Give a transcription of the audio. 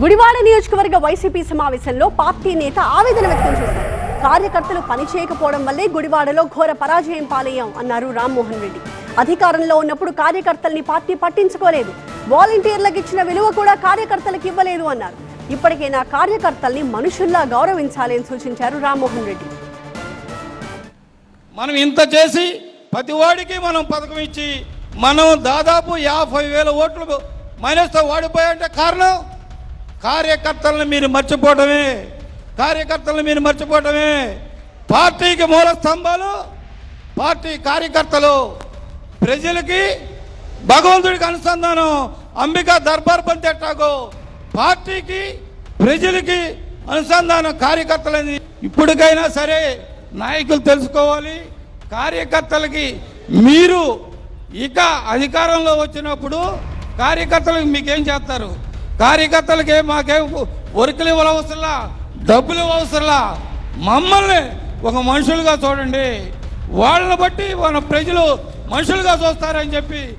గుడివాడ నియోజకవర్గ వైసీపీ సమావేశంలో పార్టీ నేత ఆవేదన వ్యక్తం చేశారు. కార్యకర్తలు పని చేయకపోవడం వల్లే గుడివాడలో ఘోర పరాజయం పాలయ్యాం అన్నారు రామ్మోహన్ రెడ్డి. అధికారంలో ఉన్నప్పుడు కార్యకర్తల్ని పార్టీ పట్టించుకోలేదు. వాలంటీర్లకు ఇచ్చిన విలువ కూడా కార్యకర్తలకు ఇవ్వలేదు అన్నారు. ఇప్పటికైనా కార్యకర్తల్ని మనుషుల్లా గౌరవించాలి అని సూచించారు రామ్మోహన్ రెడ్డి. మనం ఇంత చేసి ప్రతివాడికి మనం పథకం ఇచ్చి మనం దాదాపు యాభై వేల ఓట్లు మైనస్తో ఓడిపోయాయంటే కారణం? కార్యకర్తలను మీరు మర్చిపోవటమే. కార్యకర్తలను మీరు మర్చిపోవడమే పార్టీకి మూల స్తంభాలు పార్టీ కార్యకర్తలు ప్రజలకి భగవంతుడికి అనుసంధానం అంబికా దర్బార్ బంతి ఎట్టాగో పార్టీకి ప్రజలకి అనుసంధానం కార్యకర్తలని ఇప్పటికైనా సరే నాయకులు తెలుసుకోవాలి. కార్యకర్తలకి మీరు ఇక అధికారంలో వచ్చినప్పుడు కార్యకర్తలకు మీకేం చేస్తారు? కార్యకర్తలకి మాకేం ఒరికలు ఇవ్వవసరంలా డబ్బులు అవసరంలా మమ్మల్ని ఒక మనుషులుగా చూడండి. వాళ్ళని బట్టి మన ప్రజలు మనుషులుగా చూస్తారని చెప్పి